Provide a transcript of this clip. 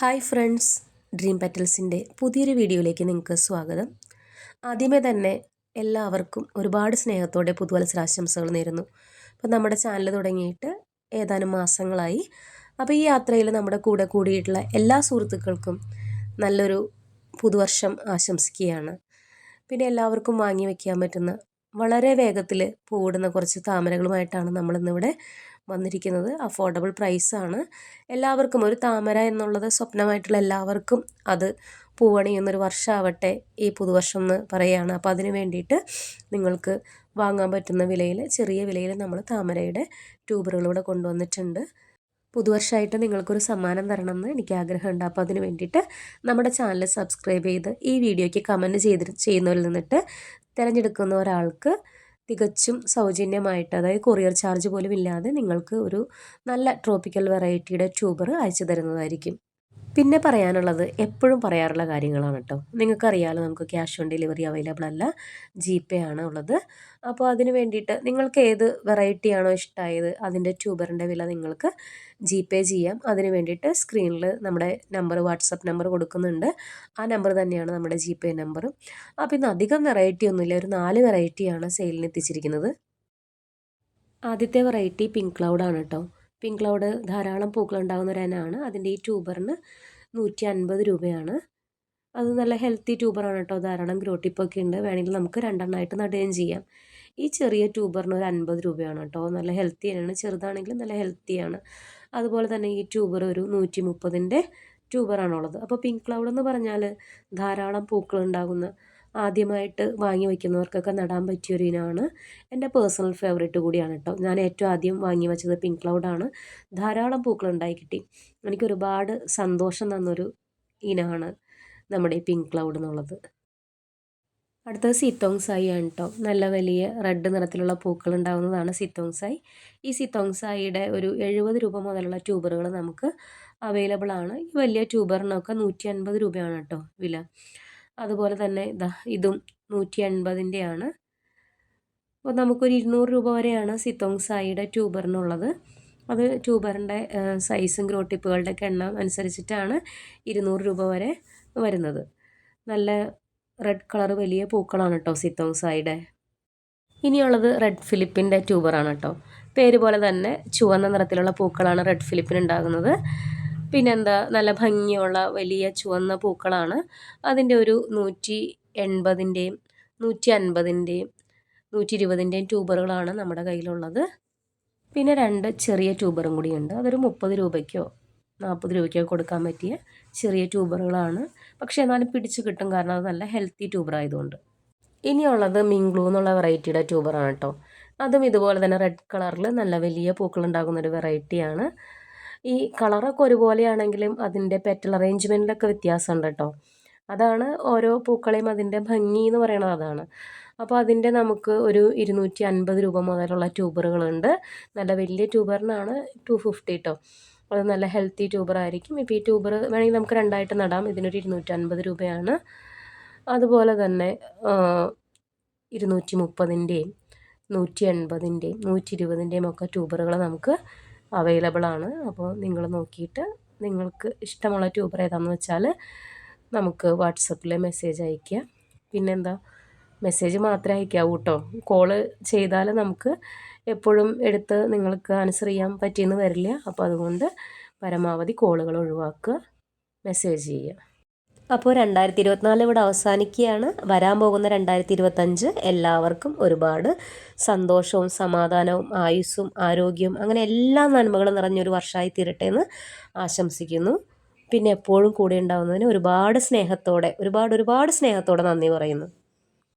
Hi friends dream പെറ്റൽസിന്റെ പുതിയൊരു വീഡിയോയിലേക്ക് നിങ്ങൾക്ക് സ്വാഗതം. ആദ്യമേ തന്നെ എല്ലാവർക്കും ഒരുപാട് സ്നേഹത്തോടെ പുതുവത്സരാശംസകൾ നേരുന്നു. അപ്പോൾ നമ്മുടെ ചാനൽ തുടങ്ങിയിട്ട് ഏതാനും മാസങ്ങളായി. അപ്പോൾ ഈ യാത്രയിൽ നമ്മുടെ കൂടെ കൂടിയിട്ടുള്ള എല്ലാ സുഹൃത്തുക്കൾക്കും നല്ലൊരു പുതുവർഷം ആശംസിക്കുകയാണ്. പിന്നെ എല്ലാവർക്കും വാങ്ങി വയ്ക്കാൻ പറ്റുന്ന വളരെ വേഗത്തിൽ പൂവിടുന്ന കുറച്ച് താമരകളുമായിട്ടാണ് നമ്മൾ നമ്മളിന്നിവിടെ വന്നിരിക്കുന്നത്. അഫോർഡബിൾ പ്രൈസ് ആണ് എല്ലാവർക്കും ഒരു താമര എന്നുള്ളത് സ്വപ്നമായിട്ടുള്ള എല്ലാവർക്കും അത് പൂവണിയുന്നൊരു വർഷമാവട്ടെ ഈ പുതുവർഷം എന്ന് പറയുകയാണ് അപ്പോൾ അതിന് വേണ്ടിയിട്ട് നിങ്ങൾക്ക് വാങ്ങാൻ പറ്റുന്ന വിലയിൽ ചെറിയ വിലയിൽ നമ്മൾ താമരയുടെ ട്യൂബറുകളിവിടെ കൊണ്ടുവന്നിട്ടുണ്ട്. പുതുവർഷമായിട്ട് നിങ്ങൾക്കൊരു സമ്മാനം തരണം എന്ന് എനിക്ക് ആഗ്രഹമുണ്ട് അപ്പോൾ അതിന് വേണ്ടിയിട്ട് നമ്മുടെ ചാനൽ സബ്സ്ക്രൈബ് ചെയ്ത് ഈ വീഡിയോയ്ക്ക് കമന്റ് ചെയ്തിട്ട് ചെയ്യുന്നവരിൽ നിന്നിട്ട് തിരഞ്ഞെടുക്കുന്ന ഒരാൾക്ക് തികച്ചും സൗജന്യമായിട്ട് അതായത് കൊറിയർ ചാർജ് പോലും ഇല്ലാതെ നിങ്ങൾക്ക് ഒരു നല്ല ട്രോപ്പിക്കൽ വെറൈറ്റിയുടെ ട്യൂബർ അയച്ചു തരുന്നതായിരിക്കും. പിന്നെ പറയാനുള്ളത് എപ്പോഴും പറയാറുള്ള കാര്യങ്ങളാണ് കേട്ടോ നിങ്ങൾക്കറിയാമല്ലോ നമുക്ക് ക്യാഷ് ഓൺ ഡെലിവറി അവൈലബിൾ അല്ല. ജി പേ ആണ് ഉള്ളത്. അപ്പോൾ അതിന് വേണ്ടിയിട്ട് നിങ്ങൾക്ക് ഏത് വെറൈറ്റിയാണോ ഇഷ്ടമായത് അതിന്റെ ട്യൂബറിന്റെ വില നിങ്ങൾക്ക് ജി പേ ചെയ്യാം. അതിന് വേണ്ടിയിട്ട് സ്ക്രീനിൽ നമ്മുടെ നമ്പർ വാട്സപ്പ് നമ്പർ കൊടുക്കുന്നുണ്ട്. ആ നമ്പർ തന്നെയാണ് നമ്മുടെ ജി പേ നമ്പർ അപ്പോൾ ഇന്ന് അധികം വെറൈറ്റി ഒന്നുമില്ല. ഒരു നാല് വെറൈറ്റിയാണ് സെയിലിന് എത്തിച്ചിരിക്കുന്നത്. ആദ്യത്തെ വെറൈറ്റി പിങ്ക് ക്ലൗഡ് ആണ് കേട്ടോ പിങ്ക് ക്ലൗഡ് ധാരാളം പൂക്കളുണ്ടാകുന്ന ഒരു ഇനമാണ്. അതിന്റെ ഈ ട്യൂബറിന് നൂറ്റി അൻപത് രൂപയാണ്. അത് നല്ല ഹെൽത്തി ട്യൂബറാണ് കേട്ടോ. ധാരാളം ഗ്രോട്ടിപ്പൊക്കെ ഉണ്ട്. വേണമെങ്കിൽ നമുക്ക് രണ്ടെണ്ണമായിട്ട് നടുകയും ചെയ്യാം. ഈ ചെറിയ ട്യൂബറിന് ഒരു അൻപത് രൂപയാണ് കേട്ടോ. നല്ല ഹെൽത്തി ഹെൽത്തിയാണ് ചെറുതാണെങ്കിലും നല്ല ഹെൽത്തിയാണ് അതുപോലെ തന്നെ ഈ ട്യൂബർ ഒരു നൂറ്റി മുപ്പതിന്റെ ട്യൂബറാണുള്ളത് അപ്പോൾ പിങ്ക് ക്ലൗഡ് എന്ന് പറഞ്ഞാൽ ധാരാളം പൂക്കൾ ഉണ്ടാകുന്ന ആദ്യമായിട്ട് വാങ്ങി വയ്ക്കുന്നവർക്കൊക്കെ നടാൻ പറ്റിയൊരു ഇനമാണ്. എന്റെ പേഴ്സണൽ ഫേവറേറ്റ് കൂടിയാണ് കേട്ടോ ഞാൻ ഏറ്റവും ആദ്യം വാങ്ങി വെച്ചത് പിങ്ക് ക്ലൗഡാണ് ധാരാളം പൂക്കൾ ഉണ്ടായി കിട്ടി. എനിക്ക് ഒരുപാട് സന്തോഷം തന്നൊരു ഇനമാണ് നമ്മുടെ ഈ പിങ്ക് ക്ലൗഡ് എന്നുള്ളത്. അടുത്തത് സിത്തോങ് സായി ആണ് കേട്ടോ നല്ല വലിയ റെഡ് നിറത്തിലുള്ള പൂക്കൾ ഉണ്ടാകുന്നതാണ് സിത്തോങ് സായി ഈ സിത്തോങ് സായിയുടെ ഒരു എഴുപത് രൂപ മുതലുള്ള ട്യൂബറുകൾ നമുക്ക് അവൈലബിൾ ആണ്. ഈ വലിയ ട്യൂബറിനൊക്കെ നൂറ്റി അൻപത് രൂപയാണ് കേട്ടോ വില. അതുപോലെ തന്നെ ഇതാ ഇതും നൂറ്റി എൺപതിന്റെയാണ് അപ്പോൾ നമുക്കൊരു ഇരുന്നൂറ് രൂപ വരെയാണ് സിത്തോങ് സായിയുടെ ട്യൂബറിനുള്ളത്. അത് ട്യൂബറിന്റെ സൈസും ഗ്രോട്ടിപ്പുകളുടെ ഒക്കെ എണ്ണം അനുസരിച്ചിട്ടാണ് ഇരുന്നൂറ് രൂപ വരെ വരുന്നത്. നല്ല റെഡ് കളർ വലിയ പൂക്കളാണ് കേട്ടോ സിത്തോങ് സായിയുടെ. ഇനിയുള്ളത് റെഡ് ഫിലിപ്പിന്റെ ട്യൂബറാണ് കേട്ടോ. പേര് പോലെ തന്നെ ചുവന്ന നിറത്തിലുള്ള പൂക്കളാണ് റെഡ് ഫിലിപ്പിന് ഉണ്ടാകുന്നത്. പിന്നെന്താ നല്ല ഭംഗിയുള്ള വലിയ ചുവന്ന പൂക്കളാണ്. അതിന്റെ ഒരു നൂറ്റി എൺപതിന്റെയും നൂറ്റി അൻപതിന്റെയും നൂറ്റി ഇരുപതിന്റെയും ട്യൂബറുകളാണ് നമ്മുടെ കയ്യിലുള്ളത്. പിന്നെ രണ്ട് ചെറിയ ട്യൂബറും കൂടിയുണ്ട്. അതൊരു മുപ്പത് രൂപയ്ക്കോ നാൽപ്പത് രൂപയ്ക്കോ കൊടുക്കാൻ പറ്റിയ ചെറിയ ട്യൂബറുകളാണ്. പക്ഷേ എന്നാലും പിടിച്ച് കിട്ടും. കാരണം അത് നല്ല ഹെൽത്തി ട്യൂബറായതുകൊണ്ട്. ഇനിയുള്ളത് മിംഗ്ലൂ എന്നുള്ള വെറൈറ്റിയുടെ ട്യൂബറാണ് കേട്ടോ. അതും ഇതുപോലെ തന്നെ റെഡ് കളറിൽ നല്ല വലിയ ഒരു വെറൈറ്റിയാണ്. ഈ കളറൊക്കെ ഒരുപോലെയാണെങ്കിലും അതിന്റെ പെറ്റൽ അറേഞ്ച്മെന്റിലൊക്കെ വ്യത്യാസമുണ്ട് കേട്ടോ. അതാണ് ഓരോ പൂക്കളെയും അതിന്റെ ഭംഗി എന്ന് പറയുന്നത് അതാണ്. അപ്പോൾ അതിന്റെ നമുക്ക് ഒരു ഇരുന്നൂറ്റി അൻപത് രൂപ മുതലുള്ള ട്യൂബറുകളുണ്ട്. നല്ല വലിയ ട്യൂബറിനാണ് ടു ഫിഫ്റ്റി കേട്ടോ അത് നല്ല ഹെൽത്തി ട്യൂബർ ആയിരിക്കും ഇപ്പോൾ ഈ ട്യൂബർ വേണമെങ്കിൽ നമുക്ക് രണ്ടായിട്ട് നടാം. ഇതിനൊരു ഇരുന്നൂറ്റി അൻപത് രൂപയാണ്. അതുപോലെ തന്നെ ഇരുന്നൂറ്റി മുപ്പതിന്റെയും നൂറ്റി എൺപതിന്റെയും നൂറ്റി ഇരുപതിന്റെയും ഒക്കെ ട്യൂബറുകൾ നമുക്ക് അവൈലബിൾ ആണ്. അപ്പോൾ നിങ്ങൾ നോക്കിയിട്ട് നിങ്ങൾക്ക് ഇഷ്ടമുള്ള ട്യൂബർ ഏതാണെന്ന് വെച്ചാൽ നമുക്ക് വാട്സപ്പിൽ മെസ്സേജ് അയയ്ക്കുക പിന്നെന്താ? മെസ്സേജ് മാത്രമേ അയക്കാവൂ കേട്ടോ കോൾ ചെയ്താൽ നമുക്ക് എപ്പോഴും എടുത്ത് നിങ്ങൾക്ക് ആൻസർ ചെയ്യാൻ പറ്റിയെന്ന് വരില്ല. അപ്പോൾ അതുകൊണ്ട് പരമാവധി കോളുകൾ ഒഴിവാക്കുക. മെസ്സേജ് ചെയ്യുക. അപ്പോൾ രണ്ടായിരത്തി ഇരുപത്തിനാല് ഇവിടെ അവസാനിക്കുകയാണ്. വരാൻ പോകുന്ന രണ്ടായിരത്തി ഇരുപത്തഞ്ച് എല്ലാവർക്കും ഒരുപാട് സന്തോഷവും സമാധാനവും ആയുസ്സും ആരോഗ്യവും അങ്ങനെ എല്ലാ നന്മകളും നിറഞ്ഞൊരു വർഷമായി തീരട്ടെ എന്ന് ആശംസിക്കുന്നു. പിന്നെ എപ്പോഴും കൂടെ ഉണ്ടാകുന്നതിന് ഒരുപാട് സ്നേഹത്തോടെ ഒരുപാട് ഒരുപാട് സ്നേഹത്തോടെ നന്ദി പറയുന്നു.